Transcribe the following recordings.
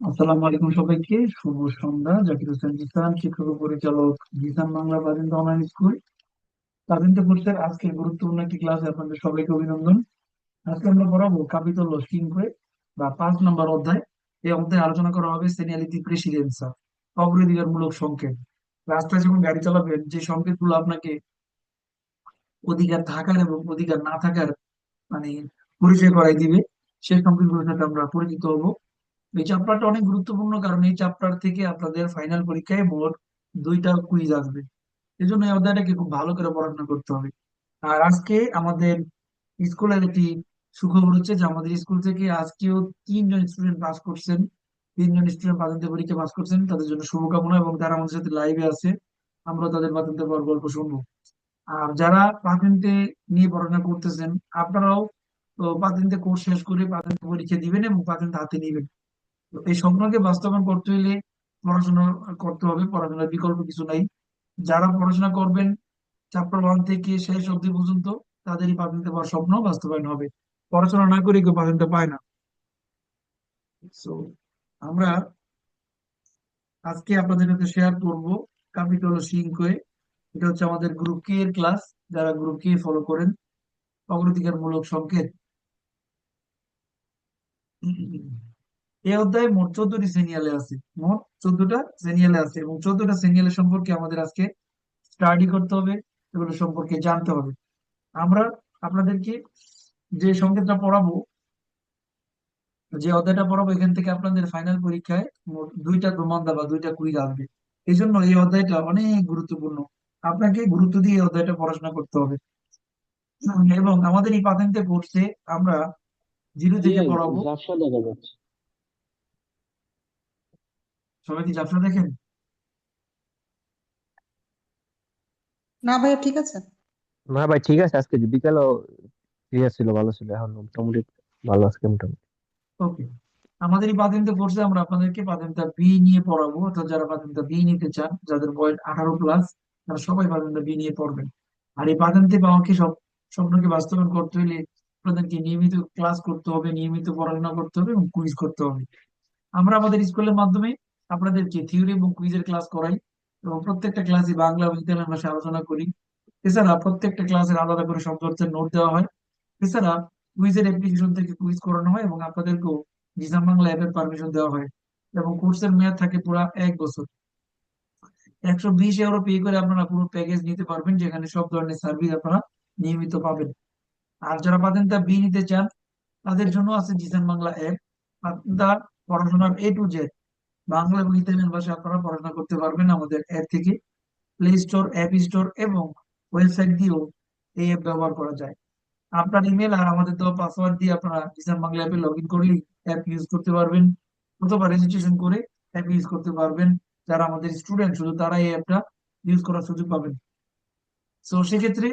আসসালামু আলাইকুম সবাইকে। শুভ সন্ধ্যা। জাকির হোসেন জিসান, শিক্ষক পরিচালক জিসান বাংলা বাজিন্দ অনলাইন স্কুল বাজিন্দ কোর্সের আজকে গুরুত্বপূর্ণ একটি ক্লাসে আপনাদের সবাইকে অভিনন্দন। আজকে আমরা পড়াবো কাপিতল সিংহে বা পাঁচ নম্বর অধ্যায়। এই অধ্যায়ে আলোচনা করা হবে সেনিয়ালিটি প্রেসিডেন্সা অগ্রাধিকারমূলক সংকেত। রাস্তায় যখন গাড়ি চালাবেন, যে সংকেতগুলো আপনাকে অধিকার থাকার এবং অধিকার না থাকার মানে পরিচয় করাই দিবে, সেই সংকেতগুলোর সাথে আমরা পরিচিত হব। এই চ্যাপ্টারটা অনেক গুরুত্বপূর্ণ কারণ এই চ্যাপ্টার থেকে আপনাদের ফাইনাল পরীক্ষায় মোট দুইটা কুইজ আসবে। এই জন্য এই অধ্যায়টাকে খুব ভালো করে পড়াশোনা করতে হবে। আর আজকে আমাদের স্কুলের একটি সুখবর হচ্ছে যে আমাদের স্কুল থেকে আজকেও তিনজন স্টুডেন্ট পাস করছেন। তিনজন স্টুডেন্ট প্রাথমিক পরীক্ষা পাস করছেন। তাদের জন্য শুভকামনা এবং তারা আমাদের সাথে লাইভে আছে। আমরা তাদের প্রাথমিক পর গল্প শুনব। আর যারা প্রাথমিকে নিয়ে পড়াশোনা করতেছেন, আপনারাও প্রাথমিক কোর্স শেষ করে প্রাথমিক পরীক্ষা দিবেন এবং প্রাথমিক হাতে নিবেন। এই স্বপ্নকে বাস্তবায়ন করতে হলে পড়াশোনা করতে হবে, পড়াশোনার বিকল্প কিছু নাই। যারা পড়াশোনা করবেন, চ্যাপ্টার ওয়ান থেকে শেষ অবধি পর্যন্ত তাদেরই পাঠাতে পাওয়ার স্বপ্ন বাস্তবায়ন হবে। পড়াশোনা না করে কেউ পাঠাতে পায় না। আমরা আজকে আপনাদের সাথে শেয়ার করব কাপিটল সিংকোয়ে এটা হচ্ছে আমাদের গ্রুপ কে এর ক্লাস যারা গ্রুপ কে ফলো করেন, অগ্রাধিকারমূলক সংকেত। এই অধ্যায়ে মোট চোদ্দটি সিনিয়ালে আছে। মোট চোদ্দটা সিনিয়ালে আছে এবং চোদ্দটা সিনিয়ালের সম্পর্কে আমাদের আজকে স্টাডি করতে হবে এগুলো সম্পর্কে জানতে হবে। আমরা আপনাদেরকে যে সংকেতটা পড়াবো যে অধ্যায়টা পড়াবো এখান থেকে আপনাদের ফাইনাল পরীক্ষায় মোট দুইটা প্রমাণদা বা দুইটা কুইজ আসবে। এই জন্য এই অধ্যায়টা অনেক গুরুত্বপূর্ণ। আপনাকে গুরুত্ব দিয়ে এই অধ্যায়টা পড়াশোনা করতে হবে। এবং আমাদের এই পাতেন্তে কোর্সে আমরা জিরো থেকে পড়াবো। সবাই কি ঝাপসা দেখেন? না ভাইয়া ঠিক আছে। না ভাই ঠিক আছে আজকে বিকালও ক্লিয়ার ছিল ভালো ছিল এখন মোটামুটি ভালো আজকে মোটামুটি। ওকে। আমাদের এই প্রাথমিক কোর্সে আমরা আপনাদেরকে প্রাথমিকতা বি নিয়ে পড়াবো। অর্থাৎ যারা প্রাথমিকতা বি নিতে চান যাদের বয়স আঠারো প্লাস তারা সবাই প্রাথমিকতা বি নিয়ে পড়বেন। আর এই প্রাথমিক পাওয়াকে সব স্বপ্নকে বাস্তবায়ন করতে হলে আপনাদেরকে নিয়মিত ক্লাস করতে হবে নিয়মিত পড়াশোনা করতে হবে এবং কুইজ করতে হবে। আমরা আমাদের স্কুলের মাধ্যমে আপনাদেরকে থিওরি এবং কুইজের ক্লাস করাই এবং প্রত্যেকটা ক্লাসে বাংলা এবং ইতালিয়ান ভাষায় আলোচনা করি। এছাড়া প্রত্যেকটা ক্লাসের আলাদা করে শব্দ অর্থের নোট দেওয়া হয়। এছাড়া কুইজের অ্যাপ্লিকেশন থেকে কুইজ করানো হয় এবং আপনাদেরকেও নিজাম বাংলা অ্যাপের পারমিশন দেওয়া হয় এবং কোর্সের মেয়াদ থাকে পুরো এক বছর। একশো বিশ ইউরো পে করে আপনারা পুরো প্যাকেজ নিতে পারবেন, যেখানে সব ধরনের সার্ভিস আপনারা নিয়মিত পাবেন। আর যারা পাতেন্তা বি নিতে চান, তাদের জন্য আছে জিসান বাংলা অ্যাপ পাতেন্তা পড়াশোনার এ টু জেড বাংলা এবং ইতালিয়ান ভাষায় আপনারা পড়াশোনা করতে পারবেন আমাদের অ্যাপ থেকে। প্লে স্টোর অ্যাপ স্টোর এবং ওয়েবসাইট দিয়েও এই অ্যাপ ব্যবহার করা যায়। আপনার ইমেল আর আমাদের দেওয়া পাসওয়ার্ড দিয়ে আপনারা কিষান বাংলা অ্যাপে লগ ইন করলেই অ্যাপ ইউজ করতে পারবেন। অথবা রেজিস্ট্রেশন করে অ্যাপ ইউজ করতে পারবেন। যারা আমাদের স্টুডেন্ট শুধু তারা এই অ্যাপটা ইউজ করার সুযোগ পাবেন। সো সেক্ষেত্রে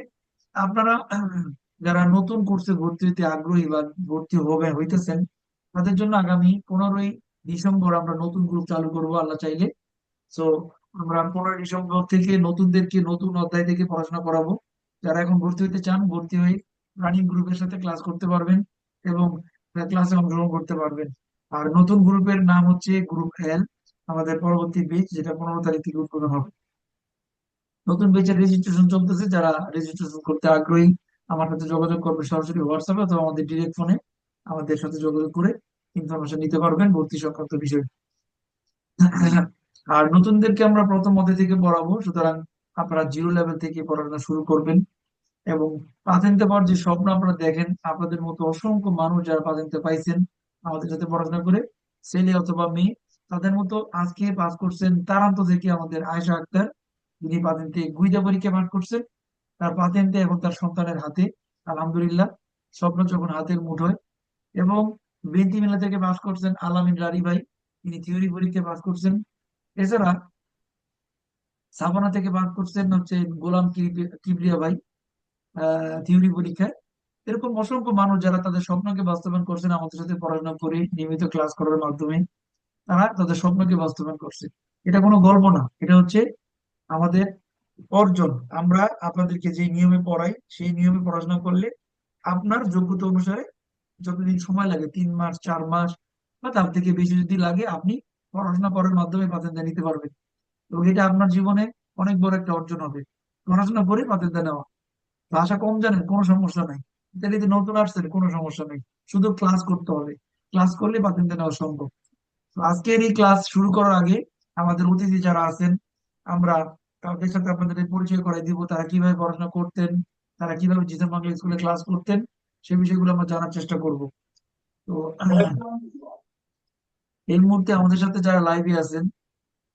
আপনারা যারা নতুন কোর্সে ভর্তি হইতে আগ্রহী বা ভর্তি হবে হইতেছেন, তাদের জন্য আগামী পনেরোই ডিসেম্বর আমরা নতুন গ্রুপ চালু করব, আল্লাহ চাইলে। তো আমরা পনেরোই ডিসেম্বর থেকে নতুনদেরকে নতুন অধ্যায় থেকে পড়াশোনা করাবো। যারা এখন ভর্তি হতে চান, ভর্তি হয়ে রানিং গ্রুপের সাথে ক্লাস করতে পারবেন এবং ক্লাসে অংশগ্রহণ করতে পারবেন। আর নতুন গ্রুপের নাম হচ্ছে গ্রুপ এল আমাদের পরবর্তী বেচ যেটা পনেরো তারিখ থেকে উদ্বোধন হবে। নতুন বেচের রেজিস্ট্রেশন চলতেছে। যারা রেজিস্ট্রেশন করতে আগ্রহী, আমার সাথে যোগাযোগ করবে সরাসরি হোয়াটসঅ্যাপে অথবা আমাদের ডিরেক্ট ফোনে আমাদের সাথে যোগাযোগ করে ইনফরমেশন নিতে পারবেন ভর্তি সংক্রান্ত বিষয়। আর নতুনদেরকে আমরা প্রথম অধ্যায় থেকে পড়াবো, সুতরাং আপনারা জিরো লেভেল থেকে পড়াশোনা শুরু করবেন এবং প্রাধান্য পাওয়ার যে স্বপ্ন আপনারা দেখেন, আপনাদের মতো অসংখ্য মানুষ যারা প্রাধান্য পাইছেন আমাদের সাথে পড়াশোনা করে, ছেলে অথবা মেয়ে, তাদের মতো আজকে পাস করছেন তারান্ত থেকে আমাদের আয়েশা আক্তার। যিনি প্রাধান্যে গুইদা পরীক্ষা পাঠ করছেন, তার প্রাধান্যে এখন তার সন্তানের হাতে, আলহামদুলিল্লাহ, স্বপ্ন যখন হাতের মুঠোয় এবং বিএনটি মেলা থেকে পাস করছেন আলামিন রারি ভাই, তিনি থিওরি পরীক্ষায় পাস করছেন। এছাড়া সাবানা থেকে পাস করছেন হচ্ছে গোলাম কিবরিয়া ভাই থিওরি পরীক্ষায়। এরকম অসংখ্য মানুষ যারা তাদের স্বপ্নকে বাস্তবায়ন করছেন, আমাদের সাথে পড়াশোনা করে নিয়মিত ক্লাস করার মাধ্যমে তারা তাদের স্বপ্নকে বাস্তবায়ন করছে। এটা কোনো গল্প না, এটা হচ্ছে আমাদের অর্জন। আমরা আপনাদেরকে যে নিয়মে পড়াই, সেই নিয়মে পড়াশোনা করলে আপনার যোগ্যতা অনুসারে যতদিন সময় লাগে, তিন মাস, চার মাস বা তার থেকে বেশি যদি লাগে, আপনি পড়াশোনা করার মাধ্যমে পাতেনটা নিতে পারবেন। এবং এটা আপনার জীবনে অনেক বড় একটা অর্জন হবে। পড়াশোনা করে পাতেনটা নেওয়া। ভাষা কম জানেন, কোনো সমস্যা নাই। ইতালিতে নতুন আসছেন, কোনো সমস্যা নেই। শুধু ক্লাস করতে হবে। ক্লাস করলে পাতেনটা নেওয়া সম্ভব। তো আজকের এই ক্লাস শুরু করার আগে আমাদের অতিথি যারা আছেন, আমরা তাদের সাথে আপনাদের পরিচয় করাই দিব। তারা কীভাবে পড়াশোনা করতেন, তারা কীভাবে জিসান বাংলা স্কুলে ক্লাস করতেন সেই বিষয়গুলো আমরা জানার চেষ্টা করব। তো এই মুহূর্তে আমাদের সাথে যারা লাইভে আছেন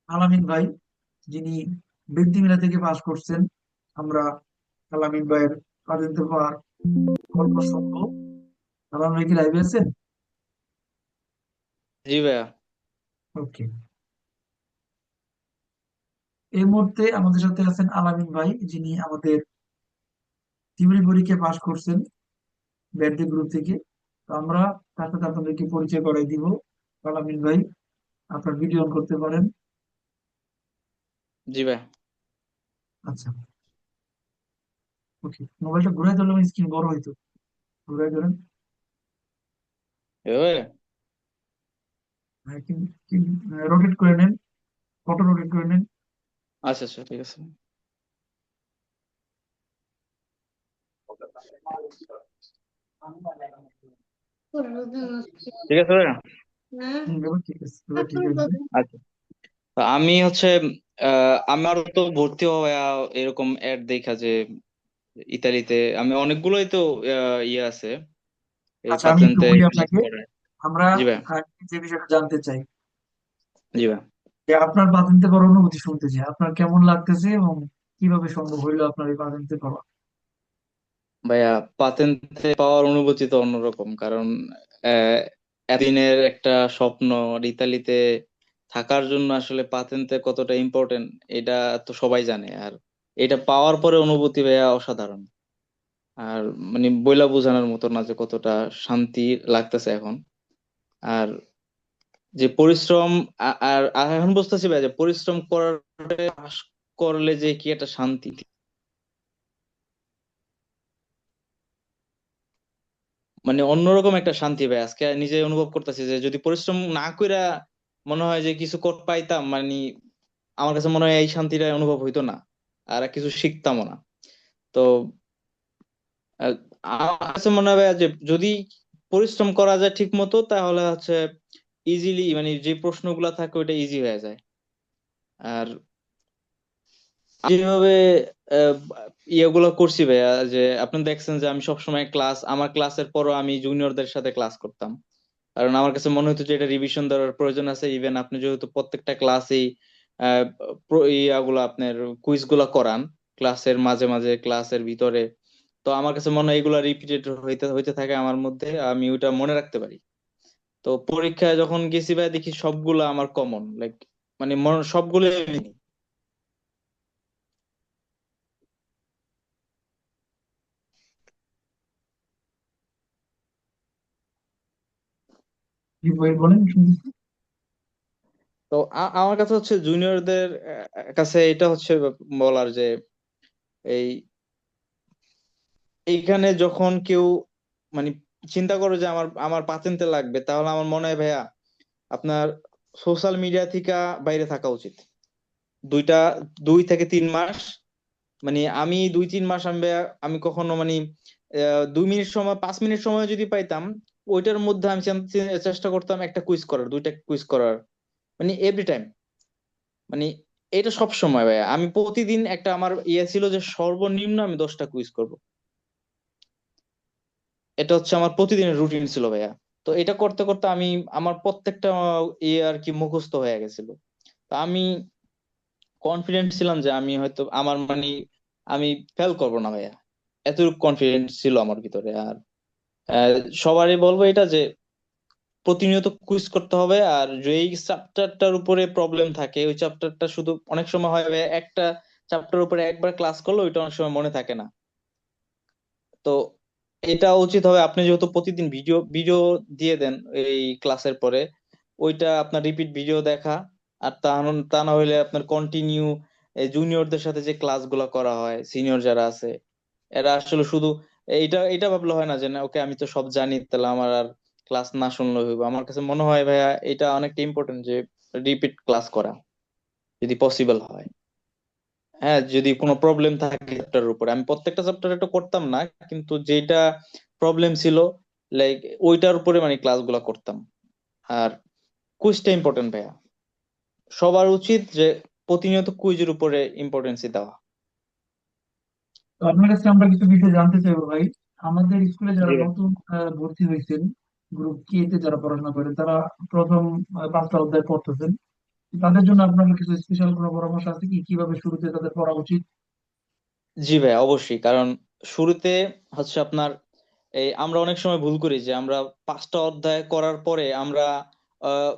আলামিন ভাই যিনি বৃত্তি মেলা থেকে পাশ করছেন আমরা আলামিন ভাইয়ের পাওয়ার গল্প শুনব আলামিন ভাই কি লাইভে আছেন? জি ভাইয়া। ওকে এই মুহূর্তে আমাদের সাথে আছেন আলামিন ভাই যিনি আমাদের পরীক্ষায় পাশ করছেন। ব্যাডি গ্রুপ থেকে। তো আমরা তার সাথে আপনাদেরকে পরিচয় করাই দিব। আলামিন ভাই আপনার ভিডিও অন করতে পারেন। জি ভাই। আচ্ছা। ওকে মোবাইলটা ঘুরাই ধরলে স্ক্রিন বড় হইতো ঘুরাই ধরেন। রোটেট করে নেন। ফটো রোটেট করে নেন। আচ্ছা আচ্ছা ঠিক আছে। ঠিক আছে ভাইয়া? ঠিক আছে এবার ঠিক আছে আচ্ছা তো আমি হচ্ছে আমার তো ভর্তি হওয়া এরকম অ্যাড দেখা যে ইতালিতে। আমি অনেকগুলোই তো ইয়ে আছে। আচ্ছা আমি একটু বলি আপনাকে। আমরা যে বিষয়টা জানতে চাই। জি ভাইয়া। যে আপনার পাতেন্তে করার অনুভূতি শুনতে চাই। আপনার কেমন লাগতেছে এবং কীভাবে সম্ভব হইল আপনার এই পাতেন্তে করা ভাইয়া পাতেন্তে পাওয়ার অনুভূতি তো অন্যরকম, কারণ এতদিনের একটা স্বপ্ন ইতালিতে থাকার জন্য আসলে পাতেন্তে কতটা ইম্পর্টেন্ট এটা তো সবাই জানে। আর এটা পাওয়ার পরে অনুভূতি ভাইয়া অসাধারণ। আর মানে বইলা বোঝানোর মতো না যে কতটা শান্তি লাগতেছে এখন। আর যে পরিশ্রম আর এখন বুঝতেছি ভাই যে পরিশ্রম করার, করলে যে কি একটা শান্তি। মানে অন্যরকম একটা শান্তি ভাই। আজকে নিজে অনুভব করতেছি যে যদি পরিশ্রম না কইরা মনে হয় যে কিছু কর পাইতাম মানে আমার কাছে মনে হয় এই শান্তিটা অনুভব হইতো না আর কিছু শিখতামও না। তো আমার কাছে মনে হয় যে যদি পরিশ্রম করা যায় ঠিক মতো তাহলে হচ্ছে ইজিলি মানে যে প্রশ্নগুলা থাকে ওইটা ইজি হয়ে যায়। আর যেভাবে ইয়েগুলো করছি ভাইয়া, যে আপনি দেখছেন যে আমি সবসময় ক্লাস, আমার ক্লাসের পরও আমি জুনিয়রদের সাথে ক্লাস করতাম। কারণ আমার কাছে মনে হতো যে এটা রিভিশন দেওয়ার প্রয়োজন আছে ইভেন আপনি যেহেতু প্রত্যেকটা ক্লাসেই ইয়াগুলো আপনার কুইজগুলা করান, ক্লাসের মাঝে মাঝে, ক্লাসের ভিতরে। তো আমার কাছে মনে হয় এগুলা রিপিটেড হইতে হইতে থাকে আমার মধ্যে, আমি ওইটা মনে রাখতে পারি। তো পরীক্ষায় যখন গেছি ভাই দেখি সবগুলা আমার কমন লাইক মন- সবগুলো কি বই বলেন শুনতেছি তো আমার কাছে হচ্ছে জুনিয়রদের কাছে এটা হচ্ছে বলার যে এই এইখানে যখন কেউ মানে চিন্তা করো যে আমার আমার পাতেন্তে লাগবে, তাহলে আমার মনে হয় ভাইয়া আপনার সোশ্যাল মিডিয়া থেকে বাইরে থাকা উচিত। দুইটা, দুই থেকে তিন মাস মানে আমি দুই, তিন মাস আমি আমি কখনো মানে দুই মিনিট সময়, পাঁচ মিনিট সময় যদি পাইতাম ওইটার মধ্যে আমি চেষ্টা করতাম একটা কুইজ করার, দুইটা কুইজ করার। মানে এভরি টাইম মানে এটা সব সময় ভাইয়া। আমি প্রতিদিন একটা আমার ইয়ে ছিল যে সর্বনিম্ন আমি দশটা কুইজ করব। এটা হচ্ছে আমার প্রতিদিনের রুটিন ছিল ভাইয়া। তো এটা করতে করতে আমি, আমার প্রত্যেকটা ইয়ে আর কি মুখস্থ হয়ে গেছিল। তো আমি কনফিডেন্ট ছিলাম যে আমি হয়তো, আমার মানে আমি ফেল করব না ভাইয়া। এতটুকু কনফিডেন্স ছিল আমার ভিতরে আর সবারই বলব এটা যে প্রতিনিয়ত কুইজ করতে হবে, আর যেই চ্যাপ্টারটার উপরে প্রবলেম থাকে, ওই চ্যাপ্টারটা শুধু অনেক সময় হয় একটা চ্যাপ্টার উপরে একবার ক্লাস করলে ওইটা অনেক সময় মনে থাকে না। তো এটা উচিত হবে, আপনি যেহেতু প্রতিদিন ভিডিও ভিডিও দিয়ে দেন এই ক্লাসের পরে, ওইটা আপনার রিপিট ভিডিও দেখা, আর তা না হলে আপনার কন্টিনিউ জুনিয়রদের সাথে যে ক্লাসগুলো করা হয় সিনিয়র যারা আছে, এরা আসলে শুধু এইটা এটা ভাবলে হয় না যে না, ওকে আমি তো সব জানি, তাহলে আমার আর ক্লাস না শুনলে হইব। আমার কাছে মনে হয় ভাইয়া এটা অনেকটা ইম্পর্টেন্ট যে রিপিট ক্লাস করা, যদি পসিবল হয়। হ্যাঁ যদি কোনো প্রবলেম থাকে চ্যাপ্টারের উপরে। আমি প্রত্যেকটা চ্যাপ্টার এটা করতাম না, কিন্তু যেটা প্রবলেম ছিল লাইক ওইটার উপরে মানে ক্লাসগুলো করতাম। আর কুইজটা ইম্পর্টেন্ট ভাইয়া। সবার উচিত যে প্রতিনিয়ত কুইজের উপরে ইম্পর্টেন্সি দেওয়া। তো আপনার কাছে আমরা কিছু বিষয় জানতে চাইব ভাই। আমাদের স্কুলে যারা নতুন ভর্তি হয়েছেন গ্রুপ কে তে যারা পড়াশোনা করেন তারা প্রথম পাঁচটা অধ্যায় পড়তেছেন। তাদের জন্য আপনার কিছু স্পেশাল কোনো পরামর্শ আছে কি? কীভাবে শুরুতে তাদের পড়া উচিত? জি ভাই অবশ্যই। কারণ শুরুতে হচ্ছে আপনার এই আমরা অনেক সময় ভুল করি যে আমরা পাঁচটা অধ্যায় করার পরে আমরা আহ,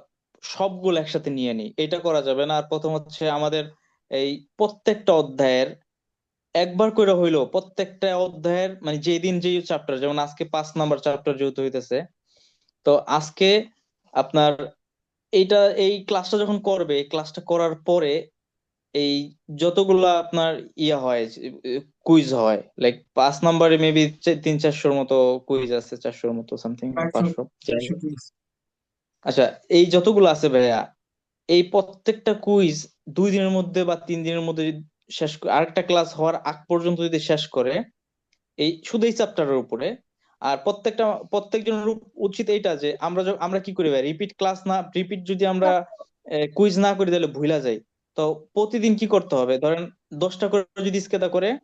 সবগুলো একসাথে নিয়ে নিই। এটা করা যাবে না। আর প্রথম হচ্ছে আমাদের এই প্রত্যেকটা অধ্যায়ের একবার করে হইল প্রত্যেকটা অধ্যায়ের মানে যেদিন যে চ্যাপ্টার যেমন আজকে পাঁচ নাম্বার চ্যাপ্টার যেহেতু হইতেছে তো আজকে আপনার এইটা এই ক্লাসটা যখন করবে ক্লাসটা করার পরে এই যতগুলা আপনার ইয়া হয় কুইজ হয় লাইক পাঁচ নাম্বারে মেবি তিন চারশোর মতো কুইজ আছে চারশোর মতো সামথিং পাঁচশো। আচ্ছা এই যতগুলো আছে ভাইয়া এই প্রত্যেকটা কুইজ দুই দিনের মধ্যে বা তিন দিনের মধ্যে শেষ আরেকটা ক্লাস হওয়ার আগ পর্যন্ত যদি শেষ করে, এই শুধু এই চ্যাপ্টারের উপরে, আর প্রত্যেকটা, প্রত্যেকজনের উপ- উচিত এইটা যে আমরা আমরা কি করি ভাই? রিপিট ক্লাস না রিপিট যদি আমরা কুইজ না করি তাহলে ভুলা যাই তো প্রতিদিন কি করতে হবে? ধরেন দশটা করে যদি স্কেদা করে,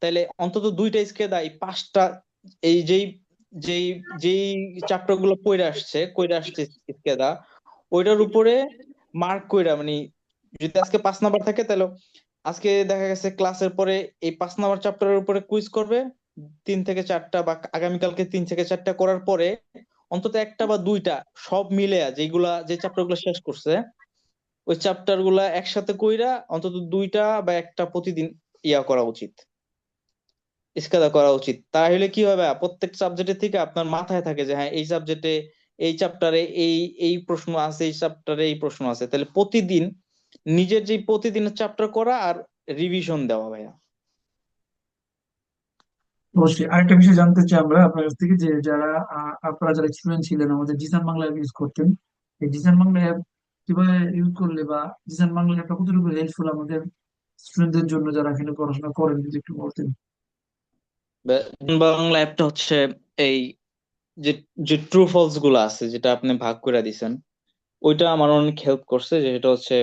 তাহলে অন্তত দুইটা স্কেদা এই পাঁচটা, এই যেই যেই যেই চ্যাপ্টারগুলো পড়ে আসছে, কইরা আসছে স্কেদা, ওইটার উপরে মার্ক কইরা মানে যদি আজকে পাঁচ নাম্বার থাকে তাহলে আজকে দেখা গেছে ক্লাসের পরে এই পাঁচ নাম্বার চ্যাপ্টারের উপরে কুইজ করবে, তিন থেকে চারটা বা আগামীকালকে তিন থেকে চারটা করার পরে অন্তত একটা বা দুইটা সব মিলে যেগুলা, যে চ্যাপ্টারগুলো শেষ করছে, ওই চ্যাপ্টারগুলা একসাথে কইরা অন্তত দুইটা বা একটা প্রতিদিন ইয়া করা উচিত। ইস্কাদা করা উচিত। তাহলে কি হবে? প্রত্যেক সাবজেক্টের থেকে আপনার মাথায় থাকে যে হ্যাঁ এই সাবজেক্টে এই চ্যাপ্টারে এই এই প্রশ্ন আছে, এই চ্যাপ্টারে এই প্রশ্ন আছে। তাহলে প্রতিদিন নিজের যে প্রতিদিনের চ্যাপ্টার করা আর রিভিশন দেওয়া ভাইয়া। অবশ্যই। আরেকটা বিষয় জানতে চাই আমরা আপনার কাছ থেকে যে যারা আপনারা যারা স্টুডেন্ট ছিলেন আমাদের জিসান বাংলা অ্যাপ ইউজ করতেন এই জিসান বাংলা অ্যাপ কীভাবে ইউজ করলে বা জিসান বাংলা অ্যাপটা কতটুকু হেল্পফুল আমাদের স্টুডেন্টদের জন্য যারা এখানে পড়াশোনা করেন যদি একটু বলতেন। বাংলা অ্যাপটা হচ্ছে এই যে যে ট্রু ফলসগুলো আছে যেটা আপনি ভাগ করে দিছেন ওইটা আমার অনেক হেল্প করছে যে এটা হচ্ছে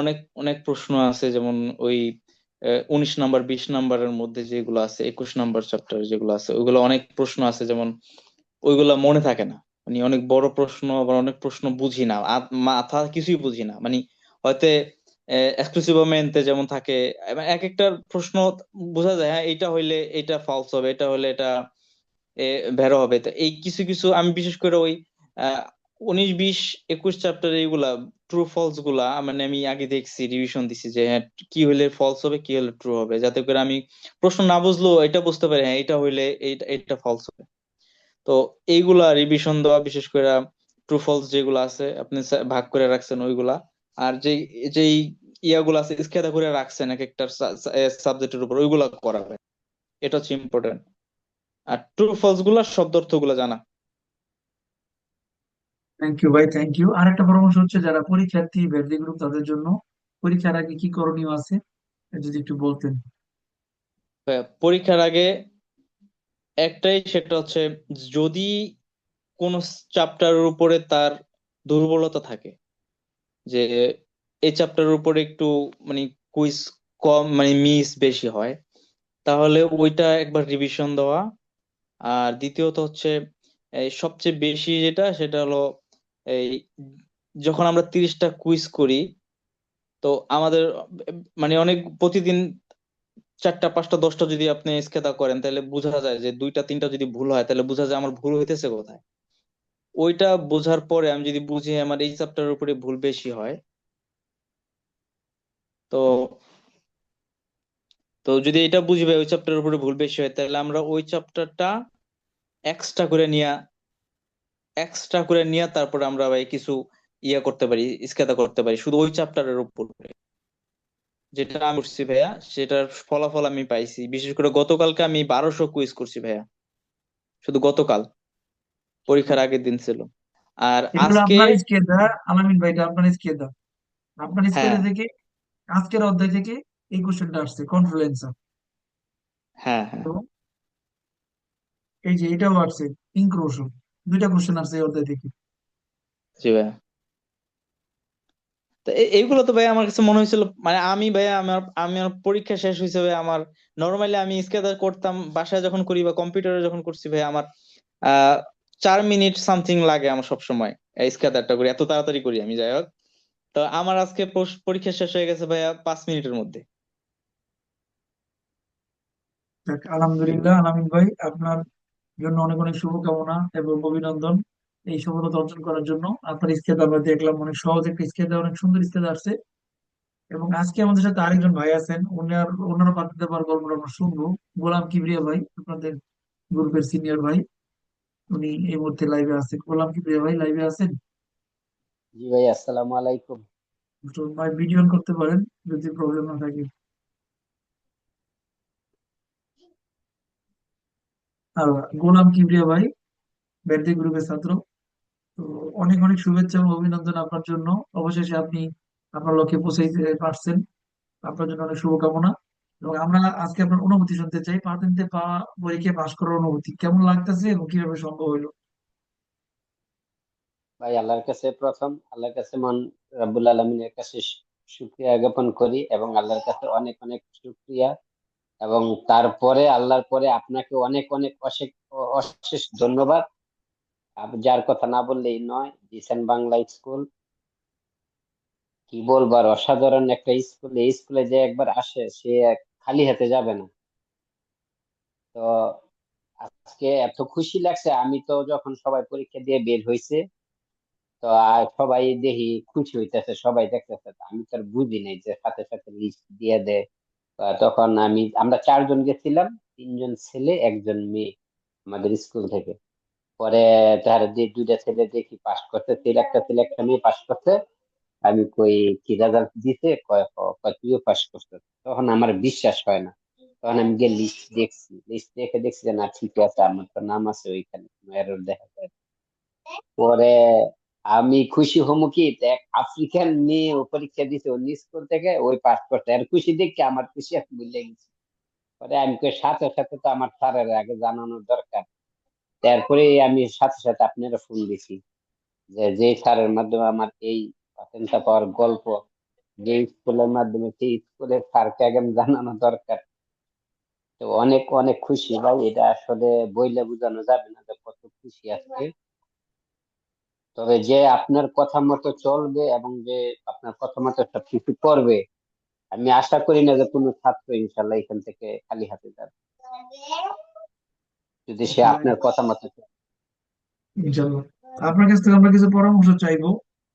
অনেক অনেক প্রশ্ন আছে, যেমন ওই উনিশ নাম্বার, বিশ নাম্বারের মধ্যে যেগুলো আছে, একুশ নাম্বার চ্যাপ্টার যেগুলো আছে, ওইগুলো অনেক প্রশ্ন আছে, যেমন ওইগুলা মনে থাকে না। মানে অনেক বড় প্রশ্ন, আবার অনেক প্রশ্ন বুঝি না মাথা কিছুই বুঝি না। মানে হয়তো এক্সক্লুসিভমেন্টে যেমন থাকে এক একটা প্রশ্ন বোঝা যায় হ্যাঁ এটা হইলে এটা ফলস হবে, এটা হইলে এটা বেরো হবে। তো এই কিছু কিছু, আমি বিশেষ করে ওই উনিশ, বিশ, একুশ চ্যাপ্টার এইগুলা ট্রু ফলসগুলা মানে আমি আগে দেখছি রিভিশন দিছি যে হ্যাঁ কি হইলে ফলস হবে, কি হলে ট্রু হবে। যাতে করে আমি প্রশ্ন না বুঝলেও এটা বুঝতে পারি হ্যাঁ এটা হইলে এইটা এটা ফলস হবে। তো এইগুলা রিভিশন দেওয়া, বিশেষ করে ট্রু ফলস যেগুলো আছে, আপনি ভাগ করে রাখছেন ওইগুলা। আর যেই যেই ইয়াগুলো আছে স্কেদা করে রাখছেন এক একটা সাবজেক্টের উপর, ওইগুলা করাবে এটা হচ্ছে ইম্পর্টেন্ট আর ট্রু ফলসগুলা শব্দ অর্থগুলা জানা। থ্যাংক ইউ ভাই থ্যাংক ইউ আর একটা পরামর্শ হচ্ছে যারা পরীক্ষার্থী ভ্যালি গ্রুপ তাদের জন্য পরীক্ষার আগে কি করণীয় আছে? যদি একটু বলতেন। পরীক্ষার আগে একটাই, সেটা হচ্ছে যদি কোন চ্যাপ্টারের উপরে তার দুর্বলতা থাকে, যে এই চ্যাপ্টারের উপরে একটু মানে কুইজ কম মানে মিস বেশি হয়, তাহলে ওইটা একবার রিভিশন দেওয়া। আর দ্বিতীয়ত হচ্ছে সবচেয়ে বেশি যেটা, সেটা হলো এই যখন আমরা তিরিশটা কুইজ করি, তো আমাদের মানে অনেক, প্রতিদিন চারটা, পাঁচটা, দশটা যদি আপনি স্কেদা করেন, তাহলে বোঝা যায় যে দুইটা, তিনটা যদি ভুল হয়, তাহলে বোঝা যায় আমার ভুল হইতেছে কোথায়। ওইটা বোঝার পরে আমি যদি বুঝি আমার এই চ্যাপ্টারের উপরে ভুল বেশি হয়, তো তো যদি এটা বুঝবে ওই চ্যাপ্টারের উপরে ভুল বেশি হয়, তাহলে আমরা ওই চ্যাপ্টারটা এক্সট্রা করে নিয়া এক্সট্রা করে নিয়ে তারপরে আমরা ভাই কিছু ইয়া করতে পারি স্কেদা করতে পারি শুধু ওই চ্যাপ্টারের উপরে। যেটা আমি করছি ভাইয়া সেটার ফলাফল আমি পাইছি। বিশেষ করে গতকালকে আমি বারোশো কুইজ করছি ভাইয়া। শুধু গতকাল। পরীক্ষার আগের দিন ছিল। আর আজকে আলামিন ভাই এটা আপনার স্কেদা আপনার হ্যাঁ। থেকে আজকের অধ্যায় থেকে এই কোশ্চেনটা আসছে কনফ্লুয়েন্সার হ্যাঁ হ্যাঁ। এই যে এটাও আসছে ইনক্রোশন দুইটা কোশ্চেন আসছে এই অধ্যায় থেকে। জি ভাইয়া তো এইগুলো তো ভাই আমার কাছে মনে হয়েছিল মানে আমি ভাই আমার আমি আমার পরীক্ষা শেষ হয়েছে ভাই আমার নর্মালি আমি স্কেচার করতাম বাসায় যখন করি বা কম্পিউটারে যখন করছি ভাই আমার চার মিনিট সামথিং লাগে আমার সব সময় এই স্কেচারটা করি এত তাড়াতাড়ি করি আমি যাই হোক। তো আমার আজকে পরীক্ষা শেষ হয়ে গেছে ভাইয়া পাঁচ মিনিটের মধ্যে। আলহামদুলিল্লাহ আলামিন ভাই আপনার জন্য অনেক অনেক শুভকামনা এবং অভিনন্দন এই সফলতা অর্জন করার জন্য। আপনার স্কেচ আমরা দেখলাম অনেক সহজ একটা স্কেচ অনেক সুন্দর স্কেচ আসছে। এবং আজকে আমাদের সাথে আরেকজন ভাই আছেন ওনার ওনারা পাঠাতে পার গল্পটা আমরা শুনব। গোলাম কিবরিয়া ভাই আপনাদের গ্রুপের সিনিয়র ভাই। উনি এই মুহূর্তে লাইভে আছেন গোলাম কিবরিয়া ভাই লাইভে আছেন? জি ভাই আসসালামু আলাইকুম। ভাই ভিডিও করতে পারেন যদি প্রবলেম না থাকে। গোলাম কিবরিয়া ভাই ব্যাটরি গ্রুপের ছাত্র। তো অনেক অনেক শুভেচ্ছা এবং অভিনন্দন আপনার জন্য। অবশেষে আপনি আপনার লক্ষ্যে পৌঁছাইতে পারছেন। আপনার জন্য অনেক শুভকামনা। এবং আমরা আজকে আপনার অনুভূতি শুনতে চাই। পাতেন্তে পা পরীক্ষায় পাশ করার অনুভূতি কেমন লাগতেছে এবং কীভাবে সম্ভব হইল? ভাই, আল্লাহর কাছে প্রথম, আল্লাহর কাছে মন রাব্বুল আলমিনের কাছে শুকরিয়া জ্ঞাপন করি এবং আল্লাহর কাছে অনেক অনেক শুকরিয়া। এবং তারপরে আল্লাহর পরে আপনাকে অনেক অনেক অশেষ ধন্যবাদ। যার কথা না বললেই নয়, জিসান বাংলা স্কুল। কি বলব আর, অসাধারণ একটা স্কুল। এই স্কুলে যে একবার আসে, সে খালি হাতে যাবে না। তো আজকে এত খুশি লাগছে, আমি তো যখন সবাই পরীক্ষা দিয়ে বের হয়েছে তো আর সবাই দেখি খুশি হইতেছে, সবাই দেখতেছে। আমি তো আর বুঝি নাই যে সাথে সাথে লিস্ট দিয়ে দেয়। তখন আমি, আমরা চারজন গেছিলাম, তিনজন ছেলে, একজন মেয়ে আমাদের স্কুল থেকে। পরে তার যে দুইটা ছেলে দেখি পাস করতে ছেলে একটা ছেলে, একটা মেয়ে পাস করছে। আমি কই, কি রেজাল্ট কয় তুইও পাস করছিস। তখন আমার বিশ্বাস হয় না। তখন আমি গিয়ে লিস্ট দেখছি। লিস্ট দেখে দেখছি যে, না ঠিক আছে, আমার তো নাম আছে ওইখানে। দেখা যায়। পরে আমি খুশি হমু কি? এক আফ্রিকান মেয়ে ও পরীক্ষা দিছে অন্য স্কুল থেকে, ওই পাস করতে আর খুশি দেখে আমার খুশি আমি ভুলে গেছি। পরে আমি সাথে সাথে তো আমার স্যারের আগে জানানোর দরকার। তারপরে আমি সাথে সাথে আপনারা ফোন দিছি যে যে স্যারের মাধ্যমে আমার এই পাতেনটা পাওয়ার গল্প, যে স্কুলের মাধ্যমে সেই স্কুলের স্যারকে আগে জানানো দরকার। তো অনেক অনেক খুশি ভাই, এটা আসলে বইলে বোঝানো যাবে না যে কত খুশি আজকে। তবে যে আপনার কথা মতো চলবে এবং যে আপনার কথা মতো সবকিছু করবে, আমি আশা করি না যে কোনো ছাত্র ইনশাল্লাহ এখান থেকে খালি হাতে যাবে। যদি সে আপনার কথা মতো আপনার কাছ থেকে আমরা কিছু পরামর্শ চাইব।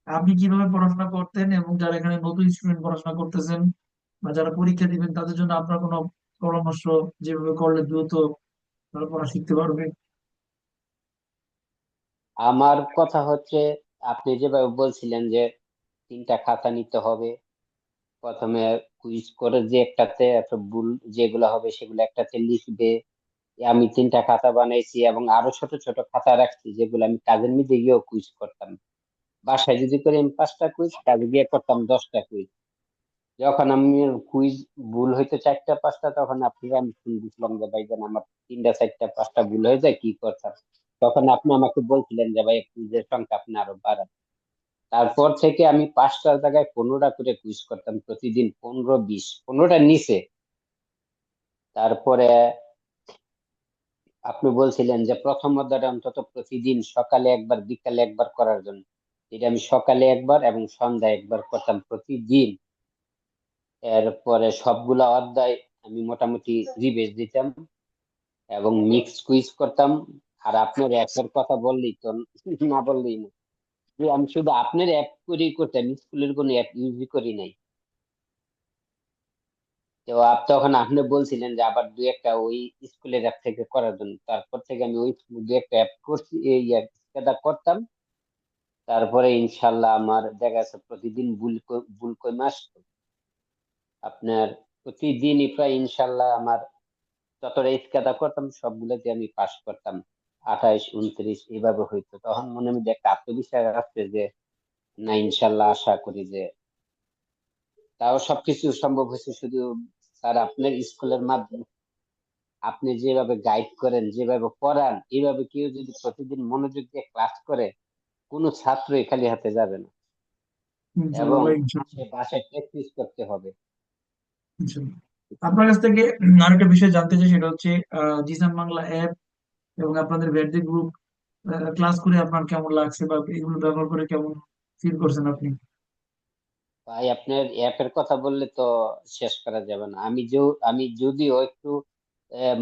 আপনি কীভাবে পড়াশোনা করতেন এবং যারা এখানে নতুন স্টুডেন্ট পড়াশোনা করতেছেন বা যারা পরীক্ষা দিবেন, তাদের জন্য আপনার কোনো পরামর্শ যেভাবে করলে দ্রুত তারা পড়া শিখতে পারবে? আমার কথা হচ্ছে, আপনি যেভাবে বলছিলেন যে তিনটা খাতা নিতে হবে। প্রথমে কুইজ করে যে একটাতে এত ভুল যেগুলো হবে সেগুলো একটাতে লিখবে। আমি তিনটা খাতা বানাইছি এবং আরও ছোট ছোট খাতা রাখছি যেগুলো আমি কাজের মধ্যে গিয়েও কুইজ করতাম। বাসায় যদি করি আমি পাঁচটা কুইজ কাজে গিয়ে করতাম দশটা কুইজ যখন আমি কুইজ ভুল হইতো চারটা, পাঁচটা, তখন আপনি আমি দিছিলাম যে ভাইজান আমার তিনটা, চারটা, পাঁচটা ভুল হয়ে যায়, কি করতাম? তখন আপনি আমাকে বলছিলেন যে, ভাই, কুইজের সংখ্যা আপনি আরও বাড়ান। তারপর থেকে আমি পাঁচটার জায়গায় পনেরোটা করে কুইজ করতাম, প্রতিদিন পনেরো, বিশ পনেরোটার নিচে। তারপরে আপনি বলছিলেন যে, প্রথম অধ্যায়টা অন্তত প্রতিদিন সকালে একবার, বিকালে একবার করার জন্য। এটা আমি সকালে একবার এবং সন্ধ্যায় একবার করতাম প্রতিদিন। এরপরে সবগুলা অধ্যায় আমি মোটামুটি রিভিজ দিতাম এবং মিক্স কুইজ করতাম। আর আপনার অ্যাপের কথা বললেই তো, না বললেই না। আমি শুধু আপনার অ্যাপ করেই করতাম স্কুলের কোনো অ্যাপ ইউজই করি নাই। তো আপ তখন আপনি বলছিলেন যে আবার দু একটা ওই স্কুলের অ্যাপ থেকে করার জন্য। তারপর থেকে আমি ওই দু একটা অ্যাপ করছি, এই অ্যাপটা করতাম। তারপরে ইনশাল্লাহ আমার দেখা যাচ্ছে প্রতিদিন ভুল ভুল কমে আসতো। আপনার প্রতিদিনই প্রায় ইনশাল্লাহ আমার যতটা স্কেদা করতাম, সবগুলোতে আমি পাস করতাম। আঠাইশ উনত্রিশ এইভাবে হইতো। তখন মনে মধ্যে একটা আত্মবিশ্বাস আসছে যে না ইনশাল্লাহ আশা করি যে তাও সবকিছু সম্ভব হয়েছে। শুধু স্যার আপনার স্কুলের মাধ্যমে আপনি যেভাবে গাইড করেন যেভাবে পড়ান এইভাবে কেউ যদি প্রতিদিন মনোযোগ দিয়ে ক্লাস করে কোনো ছাত্রই খালি হাতে যাবে না। এবং সে বাসায় প্র্যাকটিস করতে হবে। আপনার কাছ থেকে আরেকটা বিষয় জানতে চাই সেটা হচ্ছে আহ, জিসান বাংলা অ্যাপ এবং আপনাদের ব্যাডজি গ্রুপ ক্লাস করে আপনার কেমন লাগছে বা এগুলো ব্যবহার করে কেমন ফিল করছেন আপনি? ভাই, আপনার অ্যাপের কথা বললে তো শেষ করা যাবে না। আমি যে, আমি যদিও একটু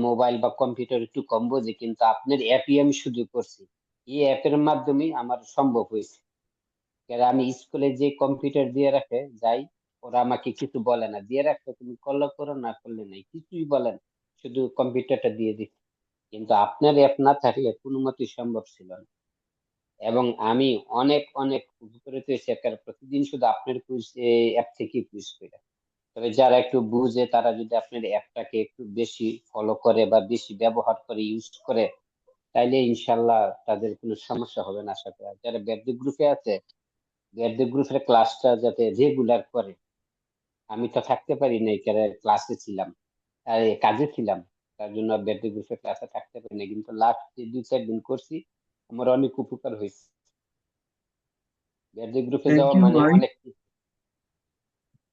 মোবাইল বা কম্পিউটার একটু কম বুঝি, কিন্তু আপনার অ্যাপই আমি শুধু করছি। এই অ্যাপের মাধ্যমে আমার সম্ভব হয়েছে। আমি স্কুলে যে কম্পিউটার দিয়ে রাখে, যাই, ওরা আমাকে কিছু বলে না। দিয়ে রাখতে তুমি করলে করো, না করলে নাই। কিছুই বলেন শুধু কম্পিউটারটা দিয়ে দিচ্ছে। কিন্তু আপনার অ্যাপ না থাকলে কোনো মতেই সম্ভব ছিল না। এবং আমি অনেক অনেক উপকৃত হয়েছি কারণ প্রতিদিন শুধু আপনার কুইজ অ্যাপ থেকে কুইজ করে। তবে যারা একটু বুঝে, তারা যদি আপনার অ্যাপটাকে একটু বেশি ফলো করে বা বেশি ব্যবহার করে ইউজ করে, তাইলে ইনশাল্লাহ তাদের কোনো সমস্যা হবে না আশা করি। যারা ব্যাডি গ্রুপে আছে ব্যাডি গ্রুপের ক্লাসটা যাতে রেগুলার করে, আমি তো থাকতে পারি নাই ক্লাসে ছিলাম কাজে ছিলাম। তার জন্য ব্যাডি গ্রুপের ক্লাসে থাকতে পারি না কিন্তু লাস্ট যে দুই চার দিন করছি আমার অনেক উপকার হয়েছে। গ্রুপে যাওয়া মানে অনেক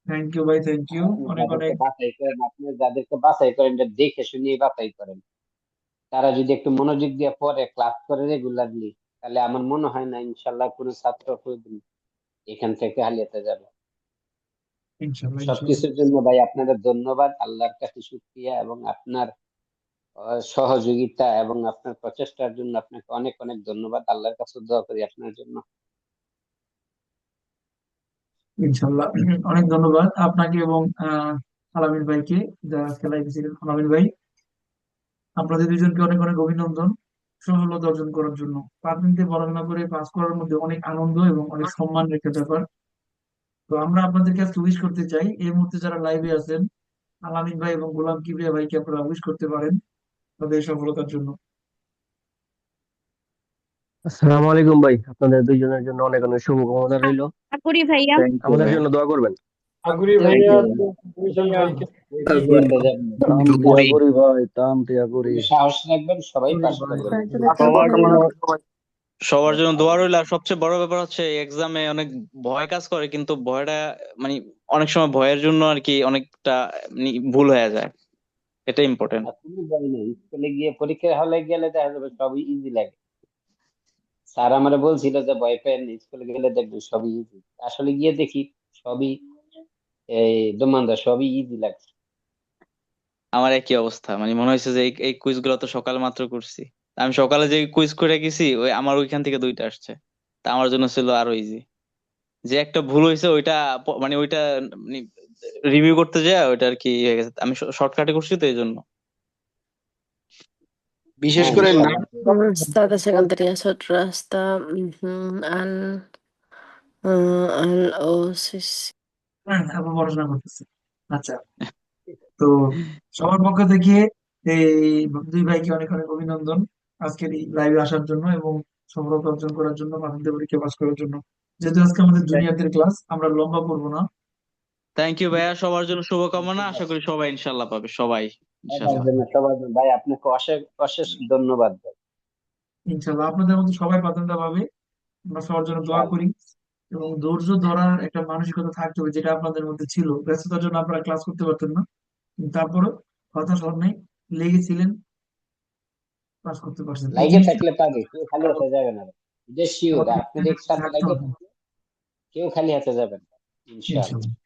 থ্যাংক ইউ ভাই থ্যাংক ইউ অনেক অনেক। বাছাই করেন আপনি যাদেরকে বাছাই করেন দেখে শুনে বাছাই করেন। তারা যদি একটু মনোযোগ দিয়ে পড়ে ক্লাস করে রেগুলারলি তাহলে আমার মনে হয় না ইনশাল্লাহ কোনো ছাত্র কোনোদিন এখান থেকে হারিয়ে যাবে। সবকিছুর জন্য ভাই আপনাদের ধন্যবাদ। আল্লাহর কাছে শুকরিয়া এবং আপনার সহযোগিতা এবং আপনার প্রচেষ্টার জন্য আপনাকে অনেক অনেক ধন্যবাদ। আল্লাহর কাছে দোয়া করি আপনার জন্য। ইনশাল্লাহ অনেক ধন্যবাদ আপনাকে এবং আলামিন ভাইকে যারা আজকে লাইভে আলামিন ভাই। আপনাদের দুজনকে অনেক অনেক অভিনন্দন সফলতা অর্জন করার জন্য। প্রাথমিকে পড়াশোনা করে পাস করার মধ্যে অনেক আনন্দ এবং অনেক সম্মানের একটা ব্যাপার। তো আমরা আপনাদেরকে আজকে উইশ করতে চাই, এই মুহূর্তে যারা লাইভে আছেন, আলামিন ভাই এবং গোলাম কিবরিয়া ভাইকে আপনারা উইশ করতে পারেন। তাদের সফলতার জন্য। আসসালামু আলাইকুম ভাই আপনাদের দুইজনের জন্য অনেক অনেক শুভকামনা রইল। করি ভাইয়া। আমাদের জন্য দোয়া করবেন। আগুরি ভাইয়া you, দুইজন ভাইকে দিন বাজার তাম টিয়া করি ভাই তাম টিয়া করি সাহস রাখবেন সবাই পাস করবেন। সবার জন্য দোয়া রইল। আর সবচেয়ে বড় ব্যাপার হচ্ছে এক্সামে অনেক ভয় কাজ করে কিন্তু ভয়টা মানে অনেক সময় ভয়ের জন্য আর কি অনেকটা মানে ভুল হয়ে যায়। এটা ইম্পর্টেন্ট স্কুলে গিয়ে পরীক্ষা হলে গেলে দেখা যাবে সবই ইজি লাগে। স্যার আমারে বলছিল যে ভয় পেন স্কুলে গেলে দেখবেন সবই ইজি আসলে গিয়ে দেখি সবই এই দোমান্দা সবই ইজি লাগছে। আমার একই অবস্থা মানে মনে হয়েছে যে এই এই কুইজগুলো তো সকাল মাত্র করছি। আমি সকালে যে কুইজ করে গেছি ওই আমার ওইখান থেকে দুইটা আসছে। তা আমার জন্য ছিল আরও ইজি যে একটা ভুল হয়েছে ওইটা মানে ওইটা রিভিউ করতে যায় ওইটা আর কি হয়ে গেছে। আমি শর্টকাটে করছি তো এই জন্য। বিশেষ হ্যাঁ, করে ইনশাআল্লাহ। না Stata secondaria sotrasta mhm, al uh, al OSIS হ্যাঁ পড়াশোনা করতেছে। আচ্ছা। তো সবার পক্ষ থেকে এই দুই ভাইকে অনেক অনেক অভিনন্দন আজকের এই লাইভে আসার জন্য এবং সফলতা অর্জন করার জন্য মাধ্যমিক পরীক্ষা পাস করার জন্য। যেহেতু আজকে আমাদের জুনিয়রদের ক্লাস আমরা লম্বা করব না। থ্যাংক ইউ ভাইয়া। সবার জন্য শুভকামনা। আশা করি সবাই ইনশাল্লাহ পাবে। সবাই সবার ইনশাল্লাহ। জন্য ভাই আপনাকে অশেষ অশেষ ধন্যবাদ। ইনশাল্লাহ। আপনাদের মতো সবাই প্রাধান্য পাবে। আমরা সবার জন্য দোয়া করি। এবং ধৈর্য ধরার একটা মানসিকতা থাকতে হবে যেটা আপনাদের মধ্যে ছিল। ব্যস্ততার জন্য আপনারা ক্লাস করতে পারতেন না। কিন্তু তারপরে হতাশ হন নাই। লেগেছিলেন পাস করতে পারছেন। লাগে থাকলে পাবে কেউ খালি হাতে যাবে না। এটা শিওর আপনার একসাথে লাগে কেউ খালি হাতে যাবে না। ইনশাআল্লাহ ইনশাল্লাহ।